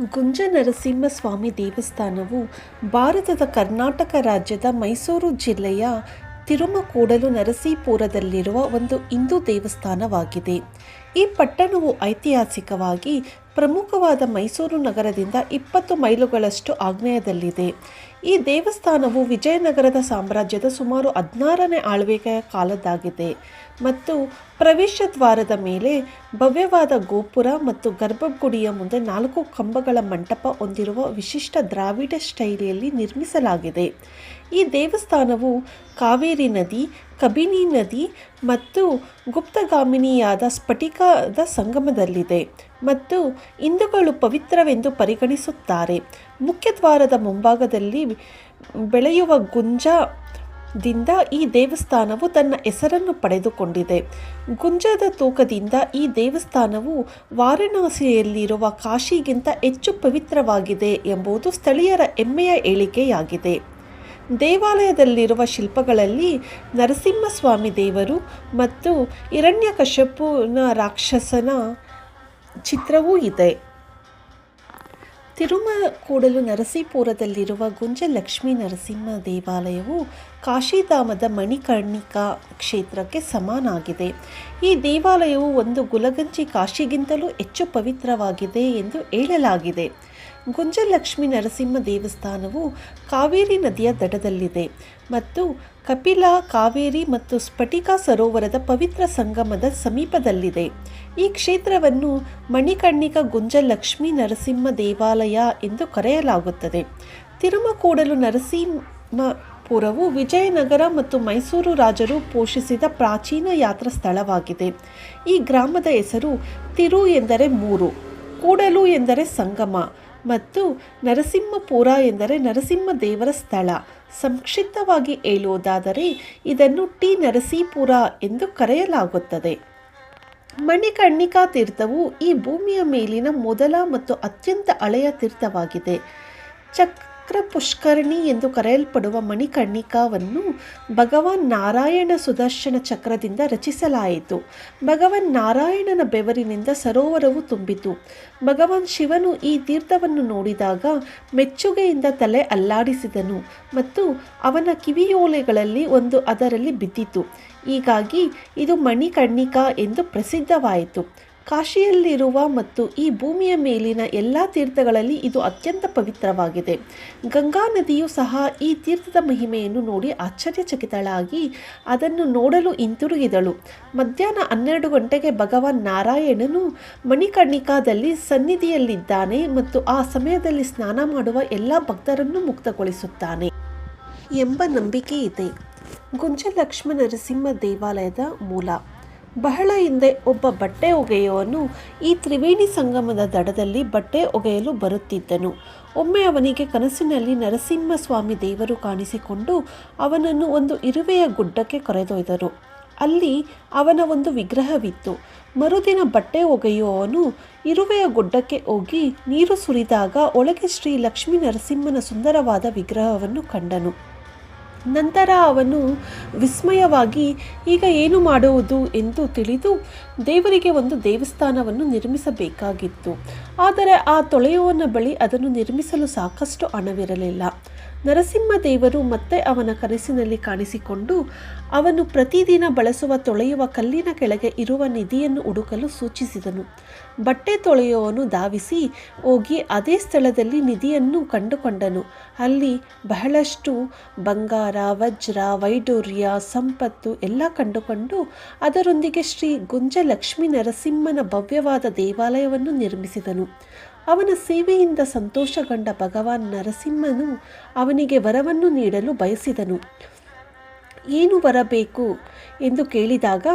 ಗುಂಜ ನರಸಿಂಹಸ್ವಾಮಿ ದೇವಸ್ಥಾನವು ಭಾರತದ ಕರ್ನಾಟಕ ರಾಜ್ಯದ ಮೈಸೂರು ಜಿಲ್ಲೆಯ ತಿರುಮಕೂಡಲು ನರಸೀಪುರದಲ್ಲಿರುವ ಒಂದು ಹಿಂದೂ ದೇವಸ್ಥಾನವಾಗಿದೆ. ಈ ಪಟ್ಟಣವು ಐತಿಹಾಸಿಕವಾಗಿ ಪ್ರಮುಖವಾದ ಮೈಸೂರು ನಗರದಿಂದ ಇಪ್ಪತ್ತು ಮೈಲುಗಳಷ್ಟು ಆಗ್ನೇಯದಲ್ಲಿದೆ. ಈ ದೇವಸ್ಥಾನವು ವಿಜಯನಗರದ ಸಾಮ್ರಾಜ್ಯದ ಸುಮಾರು ಹದಿನಾರನೇ ಆಳ್ವಿಕೆಯ ಕಾಲದ್ದಾಗಿದೆ ಮತ್ತು ಪ್ರವೇಶ ದ್ವಾರದ ಮೇಲೆ ಭವ್ಯವಾದ ಗೋಪುರ ಮತ್ತು ಗರ್ಭಗುಡಿಯ ಮುಂದೆ ನಾಲ್ಕು ಕಂಬಗಳ ಮಂಟಪ ಹೊಂದಿರುವ ವಿಶಿಷ್ಟ ದ್ರಾವಿಡ ಶೈಲಿಯಲ್ಲಿ ನಿರ್ಮಿಸಲಾಗಿದೆ. ಈ ದೇವಸ್ಥಾನವು ಕಾವೇರಿ ನದಿ, ಕಬಿನಿ ನದಿ ಮತ್ತು ಗುಪ್ತಗಾಮಿನಿಯಾದ ಸ್ಫಟಿಕದ ಸಂಗಮದಲ್ಲಿದೆ. ಮತ್ತು ಹಿಂದೂಗಳು ಪವಿತ್ರವೆಂದು ಪರಿಗಣಿಸುತ್ತಾರೆ. ಮುಖ್ಯದ್ವಾರದ ಮುಂಭಾಗದಲ್ಲಿ ಬೆಳೆಯುವ ಗುಂಜ ದಿಂದ ಈ ದೇವಸ್ಥಾನವು ತನ್ನ ಹೆಸರನ್ನು ಪಡೆದುಕೊಂಡಿದೆ. ಗುಂಜದ ತೂಕದಿಂದ ಈ ದೇವಸ್ಥಾನವು ವಾರಣಾಸಿಯಲ್ಲಿರುವ ಕಾಶಿಗಿಂತ ಹೆಚ್ಚು ಪವಿತ್ರವಾಗಿದೆ ಎಂಬುದು ಸ್ಥಳೀಯರ ಹೆಮ್ಮೆಯ ಹೇಳಿಕೆಯಾಗಿದೆ. ದೇವಾಲಯದಲ್ಲಿರುವ ಶಿಲ್ಪಗಳಲ್ಲಿ ನರಸಿಂಹಸ್ವಾಮಿ ದೇವರು ಮತ್ತು ಹಿರಣ್ಯಕಶಪುನ ರಾಕ್ಷಸನ ಚಿತ್ರವೂ ಇದೆ. ತಿರುಮಕೂಡಲು ನರಸೀಪುರದಲ್ಲಿರುವ ಗುಂಜಲಕ್ಷ್ಮೀ ನರಸಿಂಹ ದೇವಾಲಯವು ಕಾಶಿಧಾಮದ ಮಣಿಕರ್ಣಿಕಾ ಕ್ಷೇತ್ರಕ್ಕೆ ಸಮನಾಗಿದೆ. ಈ ದೇವಾಲಯವು ಒಂದು ಗುಲಗಂಜಿ ಕಾಶಿಗಿಂತಲೂ ಹೆಚ್ಚು ಪವಿತ್ರವಾಗಿದೆ ಎಂದು ಹೇಳಲಾಗಿದೆ. ಗುಂಜಲಕ್ಷ್ಮಿ ನರಸಿಂಹ ದೇವಸ್ಥಾನವು ಕಾವೇರಿ ನದಿಯ ದಡದಲ್ಲಿದೆ ಮತ್ತು ಕಪಿಲಾ, ಕಾವೇರಿ ಮತ್ತು ಸ್ಫಟಿಕ ಸರೋವರದ ಪವಿತ್ರ ಸಂಗಮದ ಸಮೀಪದಲ್ಲಿದೆ. ಈ ಕ್ಷೇತ್ರವನ್ನು ಮಣಿಕರ್ಣಿಕ ಗುಂಜಲಕ್ಷ್ಮಿ ನರಸಿಂಹ ದೇವಾಲಯ ಎಂದು ಕರೆಯಲಾಗುತ್ತದೆ. ತಿರುಮಕೂಡಲು ನರಸಿಂಹಪುರವು ವಿಜಯನಗರ ಮತ್ತು ಮೈಸೂರು ರಾಜರು ಪೋಷಿಸಿದ ಪ್ರಾಚೀನ ಯಾತ್ರಾ ಸ್ಥಳವಾಗಿದೆ. ಈ ಗ್ರಾಮದ ಹೆಸರು ತಿರು ಎಂದರೆ ಮೂರು, ಕೂಡಲು ಎಂದರೆ ಸಂಗಮ ಮತ್ತು ನರಸಿಂಹಪುರ ಎಂದರೆ ನರಸಿಂಹ ದೇವರ ಸ್ಥಳ. ಸಂಕ್ಷಿಪ್ತವಾಗಿ ಹೇಳುವುದಾದರೆ ಇದನ್ನು ಟಿ. ನರಸೀಪುರ ಎಂದು ಕರೆಯಲಾಗುತ್ತದೆ. ಮಣಿಕರ್ಣಿಕಾ ತೀರ್ಥವು ಈ ಭೂಮಿಯ ಮೇಲಿನ ಮೊದಲ ಮತ್ತು ಅತ್ಯಂತ ಹಳೆಯ ತೀರ್ಥವಾಗಿದೆ. ಚಕ್ರ ಪುಷ್ಕರಣಿ ಎಂದು ಕರೆಯಲ್ಪಡುವ ಮಣಿಕರ್ಣಿಕಾವನ್ನು ಭಗವಾನ್ ನಾರಾಯಣ ಸುದರ್ಶನ ಚಕ್ರದಿಂದ ರಚಿಸಲಾಯಿತು. ಭಗವಾನ್ ನಾರಾಯಣನ ಬೆವರಿನಿಂದ ಸರೋವರವು ತುಂಬಿತು. ಭಗವಾನ್ ಶಿವನು ಈ ತೀರ್ಥವನ್ನು ನೋಡಿದಾಗ ಮೆಚ್ಚುಗೆಯಿಂದ ತಲೆ ಅಲ್ಲಾಡಿಸಿದನು ಮತ್ತು ಅವನ ಕಿವಿಯೋಲೆಗಳಲ್ಲಿ ಒಂದು ಅದರಲ್ಲಿ ಬಿದ್ದಿತು. ಹೀಗಾಗಿ ಇದು ಮಣಿಕರ್ಣಿಕಾ ಎಂದು ಪ್ರಸಿದ್ಧವಾಯಿತು. ಕಾಶಿಯಲ್ಲಿರುವ ಮತ್ತು ಈ ಭೂಮಿಯ ಮೇಲಿನ ಎಲ್ಲ ತೀರ್ಥಗಳಲ್ಲಿ ಇದು ಅತ್ಯಂತ ಪವಿತ್ರವಾಗಿದೆ. ಗಂಗಾ ನದಿಯು ಸಹ ಈ ತೀರ್ಥದ ಮಹಿಮೆಯನ್ನು ನೋಡಿ ಆಶ್ಚರ್ಯಚಕಿತಳಾಗಿ ಅದನ್ನು ನೋಡಲು ಹಿಂತಿರುಗಿದಳು. ಮಧ್ಯಾಹ್ನ ಹನ್ನೆರಡು ಗಂಟೆಗೆ ಭಗವಾನ್ ನಾರಾಯಣನು ಮಣಿಕರ್ಣಿಕಾದಲ್ಲಿ ಸನ್ನಿಧಿಯಲ್ಲಿದ್ದಾನೆ ಮತ್ತು ಆ ಸಮಯದಲ್ಲಿ ಸ್ನಾನ ಮಾಡುವ ಎಲ್ಲ ಭಕ್ತರನ್ನು ಮುಕ್ತಗೊಳಿಸುತ್ತಾನೆ ಎಂಬ ನಂಬಿಕೆ ಇದೆ ಗುಂಜಲಕ್ಷ್ಮ ನರಸಿಂಹ ದೇವಾಲಯದ ಮೂಲ ಬಹಳ ಹಿಂದೆ ಒಬ್ಬ ಬಟ್ಟೆ ಒಗೆಯುವನು ಈ ತ್ರಿವೇಣಿ ಸಂಗಮದ ದಡದಲ್ಲಿ ಬಟ್ಟೆ ಒಗೆಯಲು ಬರುತ್ತಿದ್ದನು. ಒಮ್ಮೆ ಅವನಿಗೆ ಕನಸಿನಲ್ಲಿ ನರಸಿಂಹಸ್ವಾಮಿ ದೇವರು ಕಾಣಿಸಿಕೊಂಡು ಅವನನ್ನು ಒಂದು ಇರುವೆಯ ಗುಡ್ಡಕ್ಕೆ ಕರೆದೊಯ್ದರು ಅಲ್ಲಿ ಅವನ ಒಂದು ವಿಗ್ರಹವಿತ್ತು. ಮರುದಿನ ಬಟ್ಟೆ ಒಗೆಯುವವನು ಇರುವೆಯ ಗುಡ್ಡಕ್ಕೆ ಹೋಗಿ ನೀರು ಸುರಿದಾಗ ಒಳಗೆ ಶ್ರೀ ಲಕ್ಷ್ಮೀ ನರಸಿಂಹನ ಸುಂದರವಾದ ವಿಗ್ರಹವನ್ನು ಕಂಡನು. ನಂತರ ಅವನು ವಿಸ್ಮಯವಾಗಿ, ಈಗ ಏನು ಮಾಡುವುದು? ಎಂದು ತಿಳಿದು ದೇವರಿಗೆ ಒಂದು ದೇವಸ್ಥಾನವನ್ನು ನಿರ್ಮಿಸಬೇಕಾಗಿತ್ತು. ಆದರೆ ಆ ತೊಳೆಯುವನ ಬಳಿ ಅದನ್ನು ನಿರ್ಮಿಸಲು ಸಾಕಷ್ಟು ಹಣವಿರಲಿಲ್ಲ. ನರಸಿಂಹ ದೇವರು ಮತ್ತೆ ಅವನ ಕನಸಿನಲ್ಲಿ ಕಾಣಿಸಿಕೊಂಡು ಅವನು ಪ್ರತಿದಿನ ಬಳಸುವ ತೊಳೆಯುವ ಕಲ್ಲಿನ ಕೆಳಗೆ ಇರುವ ನಿಧಿಯನ್ನು ಹುಡುಕಲು ಸೂಚಿಸಿದನು. ಬಟ್ಟೆ ತೊಳೆಯುವವನು ಧಾವಿಸಿ ಹೋಗಿ ಅದೇ ಸ್ಥಳದಲ್ಲಿ ನಿಧಿಯನ್ನು ಕಂಡುಕೊಂಡನು. ಅಲ್ಲಿ ಬಹಳಷ್ಟು ಬಂಗಾರ, ವಜ್ರ ವೈಡೂರ್ಯ ಸಂಪತ್ತು ಎಲ್ಲ ಕಂಡುಕೊಂಡು ಅದರೊಂದಿಗೆ ಶ್ರೀ ಗುಂಜ ಲಕ್ಷ್ಮೀ ನರಸಿಂಹನ ಭವ್ಯವಾದ ದೇವಾಲಯವನ್ನು ನಿರ್ಮಿಸಿದನು. ಅವನ ಸೇವೆಯಿಂದ ಸಂತೋಷಗೊಂಡ ಭಗವಾನ್ ನರಸಿಂಹನು ಅವನಿಗೆ ವರವನ್ನು ನೀಡಲು ಬಯಸಿದನು. ಏನು ಬರಬೇಕು ಎಂದು ಕೇಳಿದಾಗ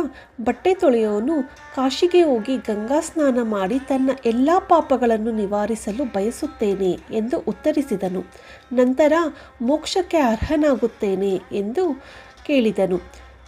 ಬಟ್ಟೆ ತೊಳೆಯವನು ಕಾಶಿಗೆ ಹೋಗಿ ಗಂಗಾ ಸ್ನಾನ ಮಾಡಿ ತನ್ನ ಎಲ್ಲ ಪಾಪಗಳನ್ನು ನಿವಾರಿಸಲು ಬಯಸುತ್ತೇನೆ ಎಂದು ಉತ್ತರಿಸಿದನು. ನಂತರ ಮೋಕ್ಷಕ್ಕೆ ಅರ್ಹನಾಗುತ್ತೇನೆ ಎಂದು ಕೇಳಿದನು.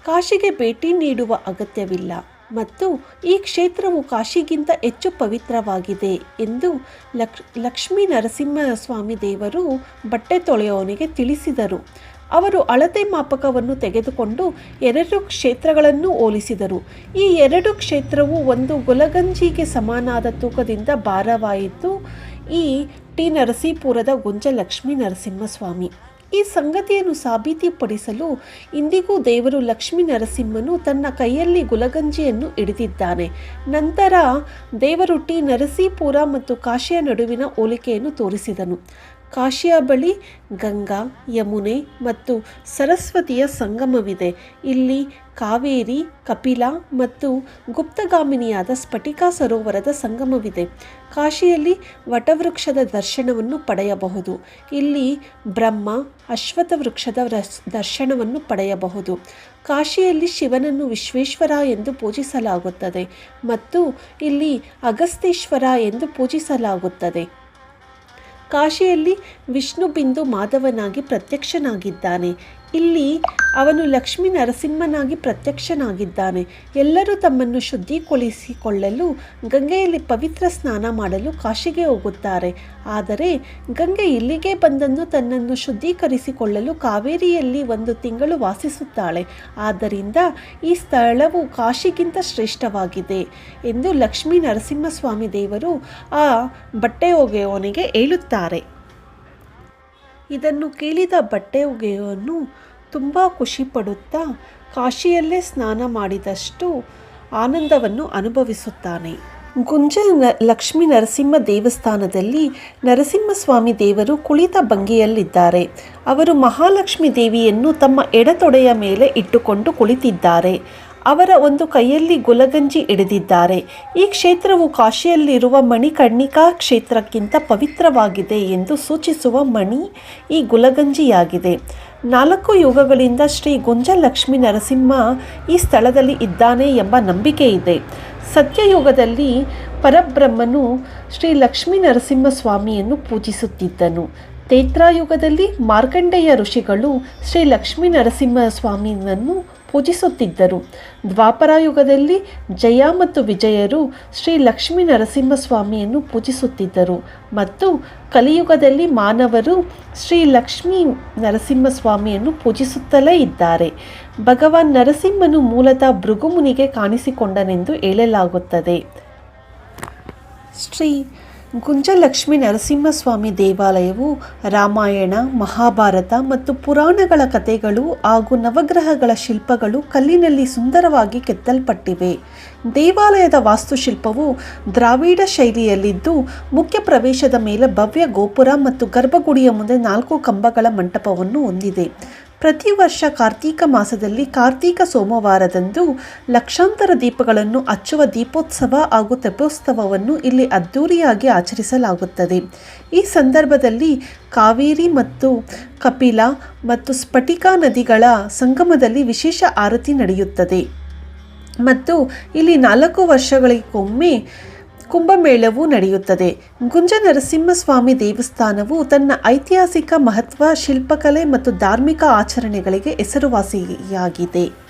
ಕಾಶಿಗೆ ಭೇಟಿ ನೀಡುವ ಅಗತ್ಯವಿಲ್ಲ. ಮತ್ತು ಈ ಕ್ಷೇತ್ರವು ಕಾಶಿಗಿಂತ ಹೆಚ್ಚು ಪವಿತ್ರವಾಗಿದೆ ಎಂದು ಲಕ್ಷ್ ಲಕ್ಷ್ಮೀ ನರಸಿಂಹಸ್ವಾಮಿ ದೇವರು ಬಟ್ಟೆ ತೊಳೆಯವನಿಗೆ ತಿಳಿಸಿದರು. ಅವರು ಅಳತೆ ಮಾಪಕವನ್ನು ತೆಗೆದುಕೊಂಡು ಎರಡು ಕ್ಷೇತ್ರಗಳನ್ನು ಹೋಲಿಸಿದರು. ಈ ಎರಡು ಕ್ಷೇತ್ರವು ಒಂದು ಗುಲಗಂಜಿಗೆ ಸಮಾನಾದ ತೂಕದಿಂದ ಭಾರವಾಯಿತು. ಈ ಟಿ ನರಸೀಪುರದ ಗುಂಜ ಲಕ್ಷ್ಮೀ ನರಸಿಂಹಸ್ವಾಮಿ. ಈ ಸಂಗತಿಯನ್ನು ಸಾಬೀತುಪಡಿಸಲು ಇಂದಿಗೂ ದೇವರು ಲಕ್ಷ್ಮೀ ನರಸಿಂಹನು ತನ್ನ ಕೈಯಲ್ಲಿ ಗುಲಗಂಜಿಯನ್ನು ಹಿಡಿದಿದ್ದಾನೆ. ನಂತರ ದೇವರು ಟಿ ನರಸೀಪುರ ಮತ್ತು ಕಾಶಿಯ ನಡುವಿನ ಹೋಲಿಕೆಯನ್ನು ತೋರಿಸಿದನು. ಕಾಶಿಯ ಬಳಿ ಗಂಗಾ, ಯಮುನೆ ಮತ್ತು ಸರಸ್ವತಿಯ ಸಂಗಮವಿದೆ. ಇಲ್ಲಿ ಕಾವೇರಿ, ಕಪಿಲಾ ಮತ್ತು ಗುಪ್ತಗಾಮಿನಿಯಾದ ಸ್ಫಟಿಕಾ ಸರೋವರದ ಸಂಗಮವಿದೆ. ಕಾಶಿಯಲ್ಲಿ ವಟವೃಕ್ಷದ ದರ್ಶನವನ್ನು ಪಡೆಯಬಹುದು. ಇಲ್ಲಿ ಬ್ರಹ್ಮ ಅಶ್ವಥ ವೃಕ್ಷದ ದರ್ಶನವನ್ನು ಪಡೆಯಬಹುದು. ಕಾಶಿಯಲ್ಲಿ ಶಿವನನ್ನು ವಿಶ್ವೇಶ್ವರ ಎಂದು ಪೂಜಿಸಲಾಗುತ್ತದೆ ಮತ್ತು ಇಲ್ಲಿ ಅಗಸ್ತೇಶ್ವರ ಎಂದು ಪೂಜಿಸಲಾಗುತ್ತದೆ. ಕಾಶಿಯಲ್ಲಿ ವಿಷ್ಣು ಬಿಂದು ಮಾಧವನಾಗಿ ಪ್ರತ್ಯಕ್ಷನಾಗಿದ್ದಾನೆ. ಇಲ್ಲಿ ಅವನು ಲಕ್ಷ್ಮೀ ನರಸಿಂಹನಾಗಿ ಪ್ರತ್ಯಕ್ಷನಾಗಿದ್ದಾನೆ. ಎಲ್ಲರೂ ತಮ್ಮನ್ನು ಶುದ್ಧೀಕರಿಸಿಕೊಳ್ಳಲು ಗಂಗೆಯಲ್ಲಿ ಪವಿತ್ರ ಸ್ನಾನ ಮಾಡಲು ಕಾಶಿಗೆ ಹೋಗುತ್ತಾರೆ. ಆದರೆ ಗಂಗೆ ಇಲ್ಲಿಗೆ ಬಂದನ್ನು ತನ್ನನ್ನು ಶುದ್ಧೀಕರಿಸಿಕೊಳ್ಳಲು ಕಾವೇರಿಯಲ್ಲಿ ಒಂದು ತಿಂಗಳು ವಾಸಿಸುತ್ತಾಳೆ. ಆದ್ದರಿಂದ ಈ ಸ್ಥಳವು ಕಾಶಿಗಿಂತ ಶ್ರೇಷ್ಠವಾಗಿದೆ ಎಂದು ಲಕ್ಷ್ಮೀ ನರಸಿಂಹಸ್ವಾಮಿ ದೇವರು ಆ ಬಟ್ಟೆ ಒಗೆಯವನಿಗೆ ಹೇಳುತ್ತಾರೆ. ಇದನ್ನು ಕೇಳಿದ ಬಟ್ಟೆ ಉಗೆಯನ್ನು ತುಂಬ ಖುಷಿಪಡುತ್ತಾ ಕಾಶಿಯಲ್ಲೇ ಸ್ನಾನ ಮಾಡಿದಷ್ಟು ಆನಂದವನ್ನು ಅನುಭವಿಸುತ್ತಾನೆ. ಗುಂಜಲ್ ನ- ಲಕ್ಷ್ಮೀ ನರಸಿಂಹ ದೇವಸ್ಥಾನದಲ್ಲಿ ನರಸಿಂಹಸ್ವಾಮಿ ದೇವರು ಕುಳಿತ ಭಂಗಿಯಲ್ಲಿದ್ದಾರೆ. ಅವರು ಮಹಾಲಕ್ಷ್ಮಿ ದೇವಿಯನ್ನು ತಮ್ಮ ಎಡತೊಡೆಯ ಮೇಲೆ ಇಟ್ಟುಕೊಂಡು ಕುಳಿತಿದ್ದಾರೆ. ಅವರ ಒಂದು ಕೈಯಲ್ಲಿ ಗುಲಗಂಜಿ ಹಿಡಿದಿದ್ದಾರೆ. ಈ ಕ್ಷೇತ್ರವು ಕಾಶಿಯಲ್ಲಿರುವ ಮಣಿಕರ್ಣಿಕಾ ಕ್ಷೇತ್ರಕ್ಕಿಂತ ಪವಿತ್ರವಾಗಿದೆ ಎಂದು ಸೂಚಿಸುವ ಮಣಿ ಈ ಗುಲಗಂಜಿಯಾಗಿದೆ. ನಾಲ್ಕು ಯುಗಗಳಿಂದ ಶ್ರೀ ಗುಂಜಲಕ್ಷ್ಮಿ ನರಸಿಂಹ ಈ ಸ್ಥಳದಲ್ಲಿ ಇದ್ದಾನೆ ಎಂಬ ನಂಬಿಕೆ ಇದೆ. ಸತ್ಯಯುಗದಲ್ಲಿ ಪರಬ್ರಹ್ಮನು ಶ್ರೀ ಲಕ್ಷ್ಮೀ ನರಸಿಂಹ ಸ್ವಾಮಿಯನ್ನು ಪೂಜಿಸುತ್ತಿದ್ದನು. ತೇತ್ರಾಯುಗದಲ್ಲಿ ಮಾರ್ಕಂಡೇಯ ಋಷಿಗಳು ಶ್ರೀ ಲಕ್ಷ್ಮೀ ನರಸಿಂಹ ಸ್ವಾಮಿಯನ್ನು ಪೂಜಿಸುತ್ತಿದ್ದರು. ದ್ವಾಪರಾಯುಗದಲ್ಲಿ ಜಯ ಮತ್ತು ವಿಜಯರು ಶ್ರೀ ಲಕ್ಷ್ಮೀ ನರಸಿಂಹ ಸ್ವಾಮಿಯನ್ನು ಪೂಜಿಸುತ್ತಿದ್ದರು. ಮತ್ತು ಕಲಿಯುಗದಲ್ಲಿ ಮಾನವರು ಶ್ರೀ ಲಕ್ಷ್ಮೀ ನರಸಿಂಹ ಸ್ವಾಮಿಯನ್ನು ಪೂಜಿಸುತ್ತಲೇ ಇದ್ದಾರೆ. ಭಗವಾನ್ ನರಸಿಂಹನು ಮೂಲತಃ ಭೃಗುಮುನಿಗೆ ಕಾಣಿಸಿಕೊಂಡನೆಂದು ಹೇಳಲಾಗುತ್ತದೆ. ಶ್ರೀ ಗುಂಜಲಕ್ಷ್ಮಿ ನರಸಿಂಹಸ್ವಾಮಿ ದೇವಾಲಯವು ರಾಮಾಯಣ, ಮಹಾಭಾರತ ಮತ್ತು ಪುರಾಣಗಳ ಕಥೆಗಳು ಹಾಗೂ ನವಗ್ರಹಗಳ ಶಿಲ್ಪಗಳು ಕಲ್ಲಿನಲ್ಲಿ ಸುಂದರವಾಗಿ ಕೆತ್ತಲ್ಪಟ್ಟಿವೆ. ದೇವಾಲಯದ ವಾಸ್ತುಶಿಲ್ಪವು ದ್ರಾವಿಡ ಶೈಲಿಯಲ್ಲಿದ್ದು, ಮುಖ್ಯ ಪ್ರವೇಶದ ಮೇಲೆ ಭವ್ಯ ಗೋಪುರ ಮತ್ತು ಗರ್ಭಗುಡಿಯ ಮುಂದೆ ನಾಲ್ಕು ಕಂಬಗಳ ಮಂಟಪವನ್ನು ಹೊಂದಿದೆ. ಪ್ರತಿ ವರ್ಷ ಕಾರ್ತೀಕ ಮಾಸದಲ್ಲಿ ಕಾರ್ತೀಕ ಸೋಮವಾರದಂದು ಲಕ್ಷಾಂತರ ದೀಪಗಳನ್ನು ಹಚ್ಚುವ ದೀಪೋತ್ಸವ ಹಾಗೂ ತೆಪೋತ್ಸವವನ್ನು ಇಲ್ಲಿ ಅದ್ಧೂರಿಯಾಗಿ ಆಚರಿಸಲಾಗುತ್ತದೆ. ಈ ಸಂದರ್ಭದಲ್ಲಿ ಕಾವೇರಿ ಮತ್ತು ಕಪಿಲ ಮತ್ತು ಸ್ಫಟಿಕಾ ನದಿಗಳ ಸಂಗಮದಲ್ಲಿ ವಿಶೇಷ ಆರತಿ ನಡೆಯುತ್ತದೆ. ಮತ್ತು ಇಲ್ಲಿ ನಾಲ್ಕು ವರ್ಷಗಳಿಗೊಮ್ಮೆ ಕುಂಭಮೇಳವು ನಡೆಯುತ್ತದೆ. ಗುಂಜ ನರಸಿಂಹಸ್ವಾಮಿ ದೇವಸ್ಥಾನವು ತನ್ನ ಐತಿಹಾಸಿಕ ಮಹತ್ವ ಶಿಲ್ಪಕಲೆ ಮತ್ತು ಧಾರ್ಮಿಕ ಆಚರಣೆಗಳಿಗೆ ಹೆಸರುವಾಸಿಯಾಗಿದೆ.